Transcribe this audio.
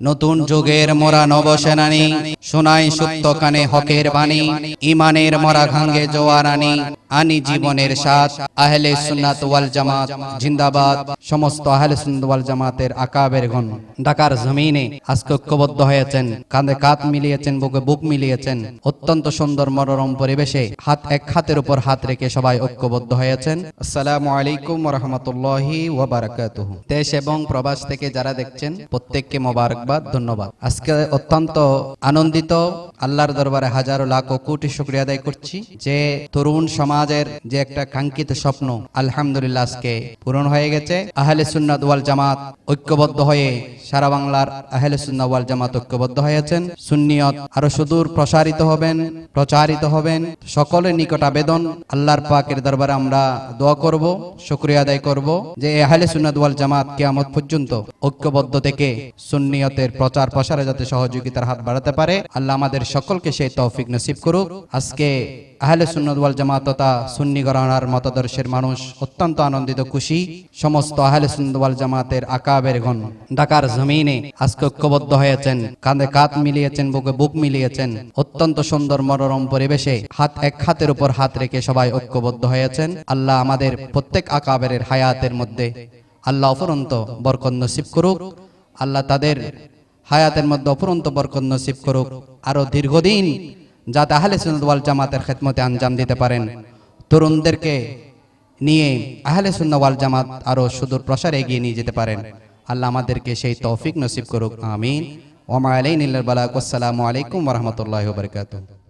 নতুন যুগের মোরা নবসেনানী শোনাই সুপ্ত কানে হকের বাণী ইমানের মরা ঘাঙ্গে জোয়ারানি আনি জীবনের সাথ আহলে সুন্নাত ওয়াল জামাত জিন্দাবাদ সমস্ত আহলে সুন্নাত ওয়াল জামাতের আকাবের গণ ঢাকার জমিনে আজকে ঐক্যবদ্ধ হয়েছেন কাঁধে কাঁধ মিলিয়েছেন বুকে বুক মিলিয়েছেন অত্যন্ত সুন্দর মনোরম পরিবেশে হাত এক হাতের উপর হাত রেখে সবাই ঐক্যবদ্ধ হয়েছেন। আসসালামু আলাইকুম রহমতুল্লাহি ওয়াবারাকাতুহু দেশ এবং প্রবাস থেকে যারা দেখছেন প্রত্যেককে মোবারকবাদ ধন্যবাদ। আজকে অত্যন্ত আনন্দিত, আল্লাহর দরবারে হাজারো লাখ ও কোটি শুক্রিয়া আদায় করছি যে তরুণ সমাজের যে একটা কাঙ্ক্ষিত স্বপ্ন, আলহামদুলিল্লাহ আজকে পূরণ হয়ে গেছে। আহলে সুন্নাত ওয়াল জামাত ঐক্যবদ্ধ হয়ে সারা বাংলার আহলে সুন্নাত ওয়াল জামাত ঐক্যবদ্ধ হয়েছেন। সুন্নিয়ত আরও সুদূর প্রসারিত হবেন, প্রচারিত হবেন। সকলের নিকট আবেদন, আল্লাহর পাকের দরবারে আমরা দোয়া করব, শুকরিয়া আদায় করব যে আহলে সুন্নাত ওয়াল জামাত কিয়ামত পর্যন্ত ঐক্যবদ্ধ থেকে সুন্নিয়তের প্রচার প্রসারে যাতে সহযোগিতার হাত বাড়াতে পারে, আল্লাহ আমাদের সকলকে সেই তৌফিক নসিব করুক। আজকে আহলে সুন্নাত ওয়াল জামাত তথা সুন্নি গরানার মতাদর্শের মানুষ অত্যন্ত আনন্দিত, খুশি। সমস্ত আহলে সুন্নাত ওয়াল জামাতের আকাবের গণ ঢাকার জমিনে আজকে ঐক্যবদ্ধ হয়েছেন, কাঁধে কাঁধ মিলিয়েছেন, বুকে বুক মিলিয়েছেন। অত্যন্ত সুন্দর মনোরম পরিবেশে হাত এক হাতের উপর হাত রেখে সবাই ঐক্যবদ্ধ হয়েছেন। আল্লাহ আমাদের প্রত্যেক আকাবের হায়াতের মধ্যে আল্লাহ অফরন্ত বরকত নসিব করুক। আল্লাহ তাদের হায়াতের মধ্যে অফরন্ত বরকত নসিব করুক। আরও দীর্ঘদিন যাতে আহলে সুন্নাত জামাতের খেদমতে আঞ্জাম দিতে পারেন। তরুণদেরকে নিয়ে আহলে সুন্নাত ওয়াল জামাত আরও সুদূর প্রসারে এগিয়ে নিয়ে যেতে পারেন। আল্লাহ আমাদেরকে সেই তৌফিক নসিব করুক। আমিন। ওমা আলাইন বালাক আসসালামু আলাইকুম ওরহমতুল্লাহ বারকাতুহ।